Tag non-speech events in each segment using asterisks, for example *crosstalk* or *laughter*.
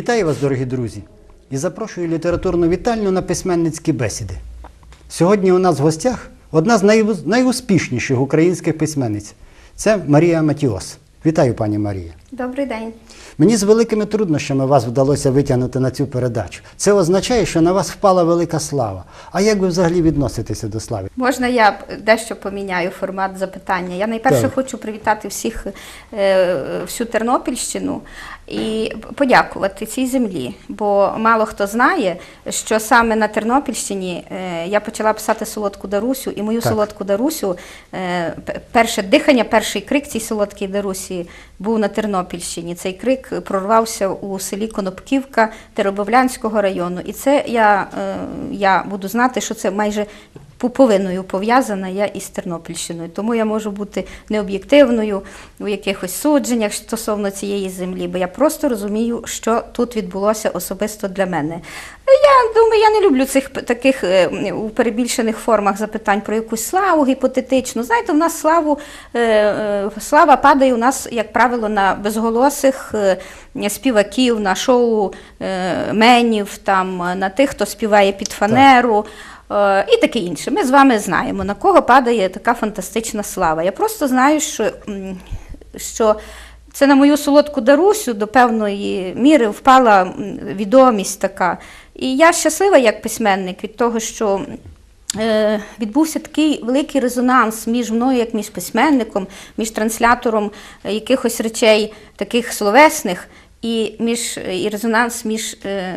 Вітаю вас, дорогі друзі, і запрошую літературну вітальню на письменницькі бесіди. Сьогодні у нас в гостях одна з найуспішніших українських письменниць це Марія Матіос. Вітаю, пані Марія. Добрий день. Мені з великими труднощами вас вдалося витягнути на цю передачу. Це означає, що на вас впала велика слава. А як ви взагалі відноситеся до слави? Можна я дещо поміняю формат запитання? Я найперше Так. хочу привітати всіх е, всю Тернопільщину і подякувати цій землі. Бо мало хто знає, що саме на Тернопільщині е, я почала писати солодку Дарусю, і мою Так. солодку Дарусю, е, перше дихання, перший крик цій солодкій Дарусі був на Тернопільщині. Цей крик прорвався у селі Конопківка Теребовлянського району. І це я, е, я буду знати, що це майже пуповиною пов'язана я із Тернопільщиною. Тому я можу бути необ'єктивною у якихось судженнях стосовно цієї землі, бо я просто розумію, що тут відбулося особисто для мене. Я думаю, я не люблю цих таких е, у перебільшених формах запитань про якусь славу гіпотетичну. Знаєте, у нас славу е, е, слава падає у нас, як правило, на безголосих співаків, на шоу менів, там на тих, хто співає під фанеру. Е, І таке інше. Ми з вами знаємо, на кого падає така фантастична слава. Я просто знаю, що, що це на мою солодку Дарусю до певної міри впала відомість така. І я щаслива як письменник від того, що е, відбувся такий великий резонанс між мною, як між письменником, між транслятором е, якихось речей, таких словесних. І між і резонанс між е,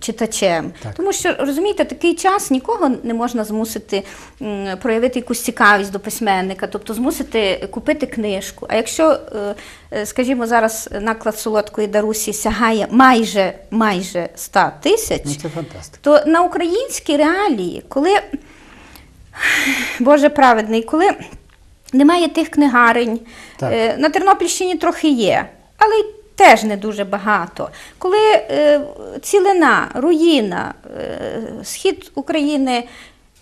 читачем, Так. тому що розумієте, такий час нікого не можна змусити м, проявити якусь цікавість до письменника, тобто змусити купити книжку. А якщо, е, е, скажімо, зараз наклад солодкої Дарусі сягає майже майже 100 тисяч, Ну це фантастика. то на українські реалії, коли Боже праведний, коли немає тих книгарень, Так. е, на Тернопільщині трохи є, але й теж не дуже багато. Коли е, цілина, руїна, е, схід України.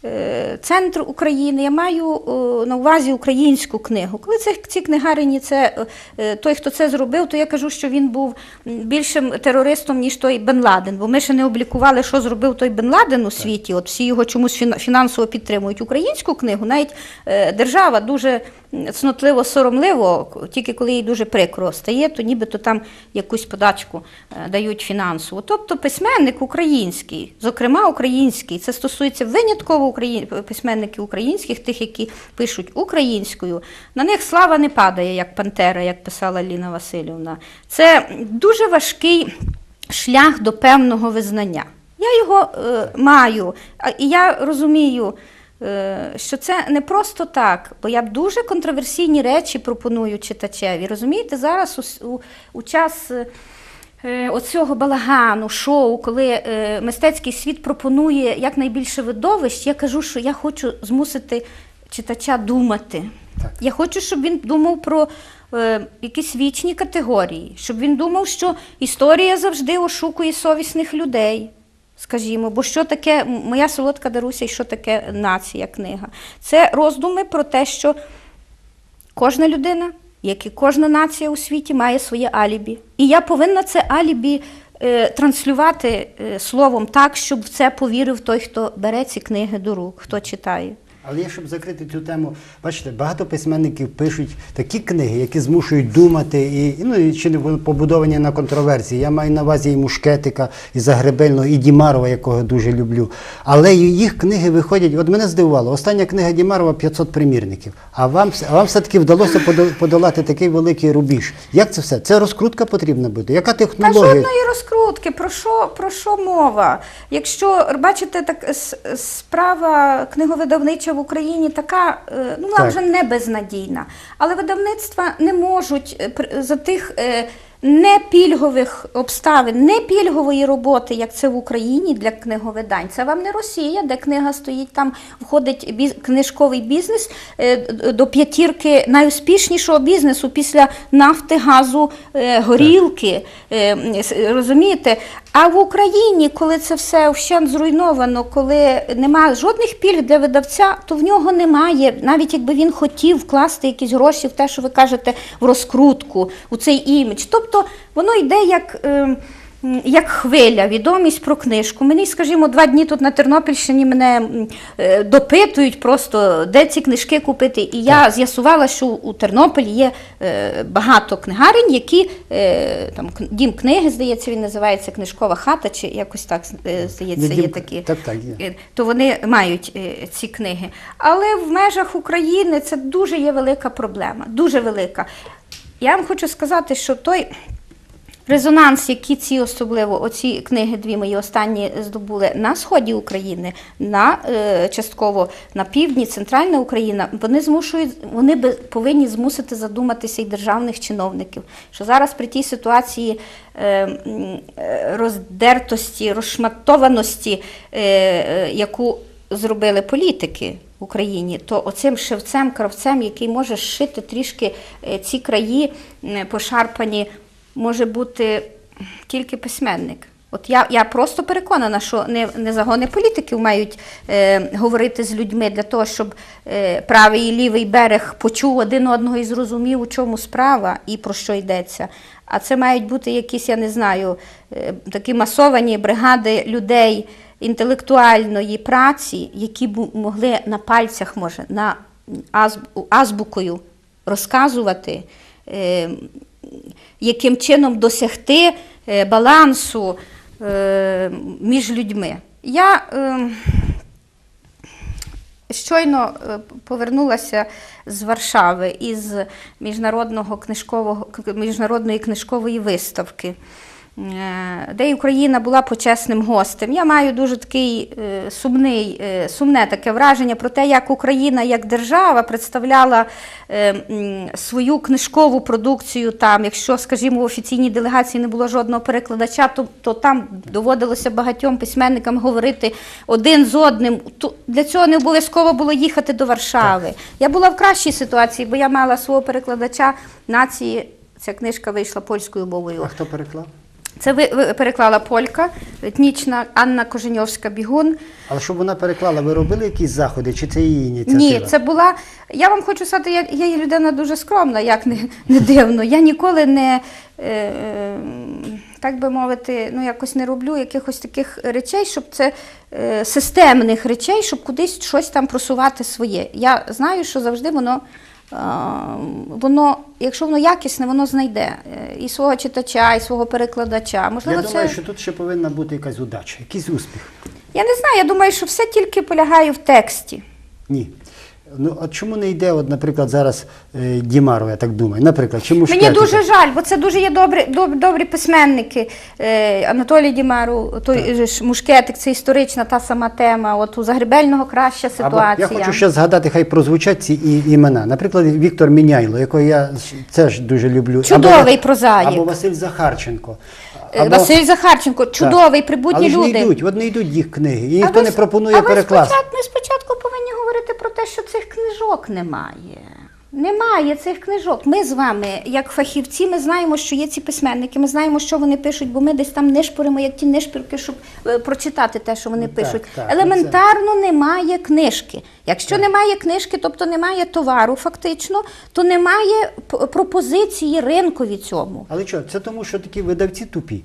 е, Центр України, я маю е, на увазі українську книгу. Коли це ці книгарині, це е, той, хто це зробив, то я кажу, що він був більшим терористом, ніж той Бен Ладен. Бо ми ще не облікували, що зробив той Бен Ладен у світі. От всі його чомусь фіна- фінансово підтримують. Українську книгу навіть е, держава дуже цнотливо, соромливо, тільки коли їй дуже прикро стає, то нібито там якусь подачку е, дають фінансову. Тобто письменник український, зокрема український, це стосується винятково письменників українських, тих, які пишуть українською. На них слава не падає, як пантера, як писала Ліна Васильівна. Це дуже важкий шлях до певного визнання. Я його е, маю, і я розумію, що це не просто так, бо я дуже контроверсійні речі пропоную читачеві. Розумієте, зараз у, у, у час. е, е, Оцього балагану, шоу, коли е, мистецький світ пропонує якнайбільше видовищ, я кажу, що я хочу змусити читача думати. Так. Я хочу, щоб він думав про е, якісь вічні категорії, щоб він думав, що історія завжди ошукує совісних людей. Скажімо, бо що таке моя солодка Даруся і що таке нація книга? Це роздуми про те, що кожна людина, як і кожна нація у світі, має своє алібі. І я повинна це алібі е, транслювати е, словом так, щоб в це повірив той, хто бере ці книги до рук, хто читає. Але я, щоб закрити цю тему, бачите, багато письменників пишуть такі книги, які змушують думати, і ну і чи не побудовані на контроверсії. Я маю на увазі і Мушкетика, і Загребельного, і Дімарова, якого дуже люблю. Але їх книги виходять. От мене здивувало, остання книга Дімарова 500 примірників. А вам а вам все-таки вдалося подолати такий великий рубіж. Як це все? Це розкрутка потрібна буде? Яка Та жодної розкрутки. Про що, про що мова? Якщо бачите, так справа книговидавнича в Україні така, е, ну вона Так. вже не безнадійна. Але видавництва не можуть е, за тих. Не пільгових обставин, не пільгової роботи, як це в Україні для книговидань. Це вам не Росія, де книга стоїть, там входить біз... книжковий бізнес е, до п'ятірки найуспішнішого бізнесу після нафти, газу, е, горілки. Е, Розумієте? А в Україні, коли це все вщент зруйновано, коли немає жодних пільг для видавця, то в нього немає, навіть якби він хотів вкласти якісь гроші в те, що ви кажете, в розкрутку, у цей імідж. Тобто воно йде як. е, як хвиля, відомість про книжку. Мені, скажімо, два дні тут на Тернопільщині мене е, допитують просто, де ці книжки купити. І я з'ясувала, що у Тернополі є е, багато книгарень, які там дім книги, здається, він називається книжкова хата, чи якось так здається, є такі. так, так, є. То вони мають ці книги. Але в межах України це дуже є велика проблема, дуже велика. Я вам хочу сказати, що той резонанс, який ці особливо оці книги дві мої останні здобули на сході України, на е, частково на півдні, центральна Україна, вони змушують, вони повинні змусити задуматися і державних чиновників, що зараз при тій ситуації е, е, роздертості, розшматованості, яку зробили політики в Україні, то оцим шевцем, кравцем, який може зшити трішки е, ці краї пошарпані, може бути тільки письменник. От я, я просто переконана, що не, не загони політиків мають е, говорити з людьми для того, щоб е, правий і лівий берег почув один одного і зрозумів, у чому справа і про що йдеться. А це мають бути якісь, я не знаю, е, такі масовані бригади людей інтелектуальної праці, які б могли на пальцях, може, на азбукою розказувати, е, яким чином досягти е, балансу е, між людьми. Я щойно повернулася з Варшави із міжнародного книжкового, міжнародної книжкової виставки. Е, Де Україна була почесним гостем. Я маю дуже такий е, сумний, е, сумне таке враження про те, як Україна як держава представляла свою книжкову продукцію там. Якщо, скажімо, в офіційній делегації не було жодного перекладача, то, то там доводилося багатьом письменникам говорити один з одним. Для цього не обов'язково було їхати до Варшави. Я була в кращій ситуації, бо я мала свого перекладача нації. Ця книжка вийшла польською мовою. А хто переклав? Це ви, ви- переклала полька, етнічна Анна Коженьовська Бігун. Але щоб вона переклала, ви робили якісь заходи, чи це її ініціатива? Ні, це була. Я вам хочу сказати, я, я є людина дуже скромна, як не, не дивно. Я ніколи не, е, так би мовити, ну якось не роблю якихось таких речей, щоб це е, системних речей, щоб кудись щось там просувати своє. Я знаю, що завжди воно. Е, Воно, якщо воно якісне, воно знайде е, і свого читача, і свого перекладача. Можливо, Я думаю, це... що тут ще повинна бути якась удача, якийсь успіх. Я не знаю, я думаю, що все тільки полягає в тексті. Ні. Ну, а чому не йде, от, наприклад, зараз е, Дімаров, я так думаю, наприклад, чому Мені Шкетика? дуже жаль, бо це дуже є добрі, доб- добрі письменники. Е, Анатолій Дімару, той же ж Мушкетик, це історична та сама тема. От у Загребельного краща Або ситуація. я хочу ще згадати, хай прозвучать ці і, імена. Наприклад, Віктор Міняйло, якого я ж- теж дуже люблю. Чудовий Або- прозаїк. Або Василь Захарченко. Е, Василь Захарченко, чудовий, Так. прибутні Але ж люди. не йдуть, от не йдуть їх книги. І ніхто не пропонує перекласти. Ми спочатку повинні говорити про те, що цих книжок немає. Немає цих книжок. Ми з вами, як фахівці, ми знаємо, що є ці письменники, ми знаємо, що вони пишуть, бо ми десь там нишпоримо, як ті нишпірки, щоб е, прочитати те, що вони Ну, так, пишуть. так, ну, Елементарно немає книжки. Якщо немає книжки, тобто немає товару, фактично, то немає пропозиції ринкові цьому. Але що, це тому, що такі видавці тупі.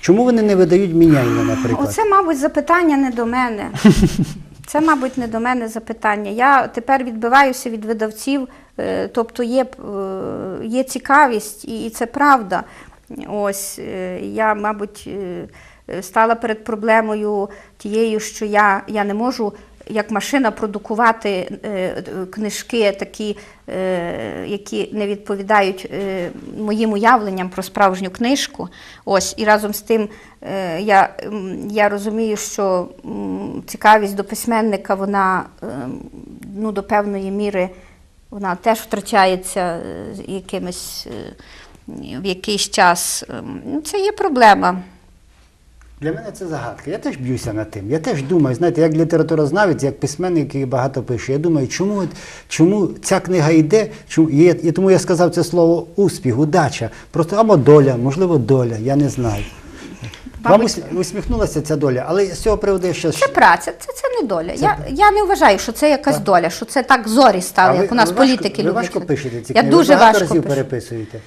Чому вони не видають Міняйло, наприклад? Оце, мабуть, запитання не до мене. *laughs* Це, мабуть, не до мене запитання. Я тепер відбиваюся від видавців, е, тобто є, е, є цікавість, і це правда. Ось е, я, мабуть, стала перед проблемою тією, що я, я не можу як машина продукувати е, книжки такі, е, які не відповідають е, моїм уявленням про справжню книжку. Ось і разом з тим я, я розумію, що цікавість до письменника, вона ну, до певної міри вона теж втрачається якимось в якийсь час. Ем, ну, Це є проблема. Для мене це загадка. Я теж б'юся над тим. Я теж думаю, знаєте, як літературознавець, як письменник, який багато пише. Я думаю, чому, чому ця книга йде? Чому, і, і тому я сказав це слово успіх, удача. Просто або доля, можливо, доля, я не знаю. Вам Мабуть- усміхнулася ця доля, але з цього приводу я ще Це праця, це, це не доля. Я, я не вважаю, що це якась доля, що це так зорі стали, А ви- як у нас ви важко- політики ви люблять. важко пишете ці Я дуже ви багато важко разів пишу. переписуєте.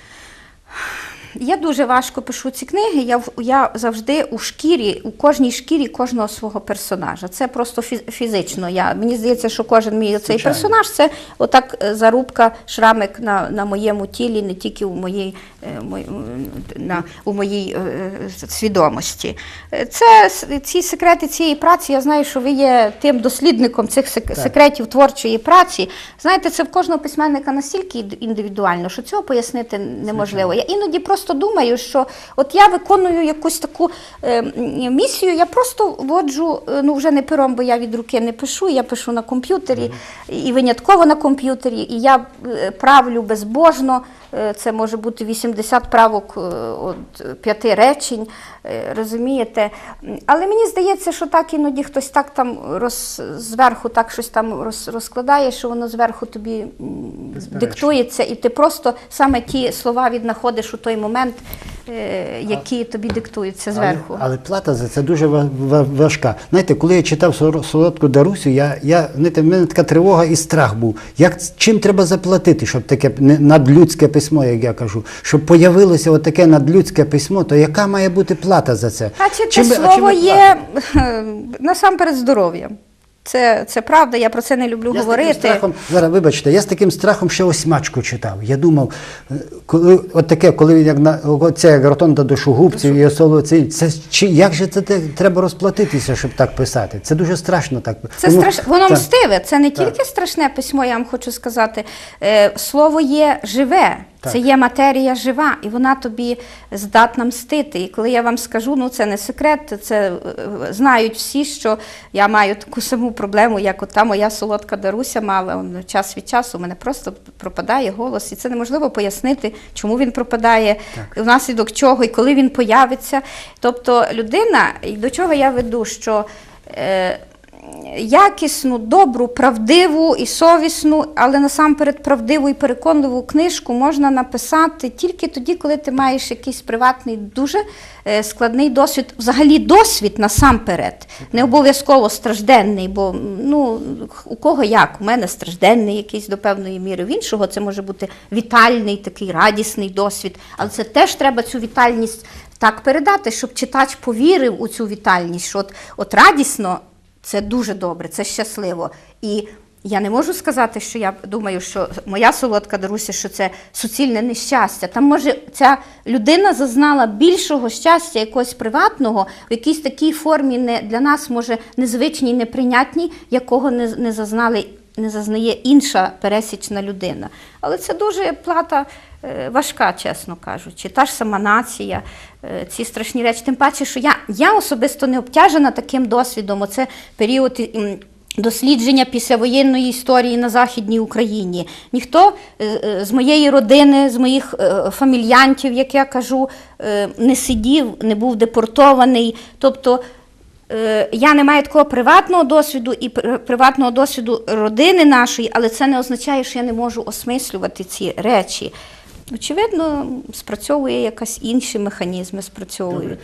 Я дуже важко пишу ці книги. Я, я завжди у шкірі, у кожній шкірі кожного свого персонажа. Це просто фізично. Я, мені здається, що кожен мій цей персонаж це отак е, зарубка, шрамик на, на моєму тілі, не тільки у моїй, е, на, у моїй е, свідомості. Це ці секрети цієї праці. Я знаю, що ви є тим дослідником цих сек- секретів творчої праці. Знаєте, це в кожного письменника настільки індивідуально, що цього пояснити неможливо. Я іноді просто думаю, що от я виконую якусь таку е, місію, я просто вводжу, е, ну вже не пером, бо я від руки не пишу, я пишу на комп'ютері і винятково на комп'ютері, і я е, правлю безбожно. Е, Це може бути 80 правок от п'яти речень, розумієте? Але мені здається, що так іноді хтось так там роз, зверху так щось там роз, розкладає, що воно зверху тобі Безперечно. диктується, і ти просто саме ті слова віднаходиш у той момент, е, які тобі диктуються зверху. Але, але плата за це дуже ва- ва- важка. Знаєте, коли я читав «Сор- солодку Дарусю, я, я, знаєте, в мене така тривога і страх був. Як, чим треба заплатити, щоб таке надлюдське письмо, як я кажу, щоб появилося таке надлюдське письмо, то яка має бути плата за це? Бачите, Чим ми- а чим слово є *laughs* насамперед здоров'ям. Це, це правда, я про це не люблю Я з говорити. таким страхом, зараз вибачте, я з таким страхом ще осьмачку читав. Я думав, е, коли от таке, коли він як на оце як ротонда душогубців і осолоцей, це чи як же це треба розплатитися, щоб так писати? Це дуже страшно так. Це Тому- страш... Воно так. мстиве. Це не тільки страшне письмо, я вам хочу сказати. Е, слово є живе. Так. Це є матерія жива, і вона тобі здатна мстити. І коли я вам скажу, ну це не секрет, це е, знають всі, що я маю таку саму проблему, як от та моя солодка Даруся мала. Он Час від часу у мене просто пропадає голос, і це неможливо пояснити, чому він пропадає, внаслідок чого і коли він появиться. Тобто людина, і до чого я веду, що. Е, якісну, добру, правдиву і совісну, але насамперед правдиву і переконливу книжку можна написати тільки тоді, коли ти маєш якийсь приватний, дуже е, складний досвід, взагалі досвід насамперед, не обов'язково стражденний, бо ну, у кого як? У мене стражденний якийсь до певної міри, в іншого це може бути вітальний, такий радісний досвід, але це теж треба цю вітальність так передати, щоб читач повірив у цю вітальність, що от, от радісно це дуже добре, це щасливо. І я не можу сказати, що я думаю, що моя солодка Даруся, що це суцільне нещастя. Там може ця людина зазнала більшого щастя, якогось приватного, в якійсь такій формі не для нас може незвичній, неприйнятній, якого не, не зазнали. Не зазнає інша пересічна людина. Але це дуже плата е, важка, чесно кажучи. Та ж сама нація, е, ці страшні речі. Тим паче, що я, я особисто не обтяжена таким досвідом. Оце період. Дослідження післявоєнної історії на Західній Україні. Ніхто е, з моєї родини, з моїх фамільянтів, як я кажу, не сидів, не був депортований. Тобто Я не маю такого приватного досвіду і пр- приватного досвіду родини нашої, але це не означає, що я не можу осмислювати ці речі. Очевидно, спрацьовує якась інші механізми, спрацьовують.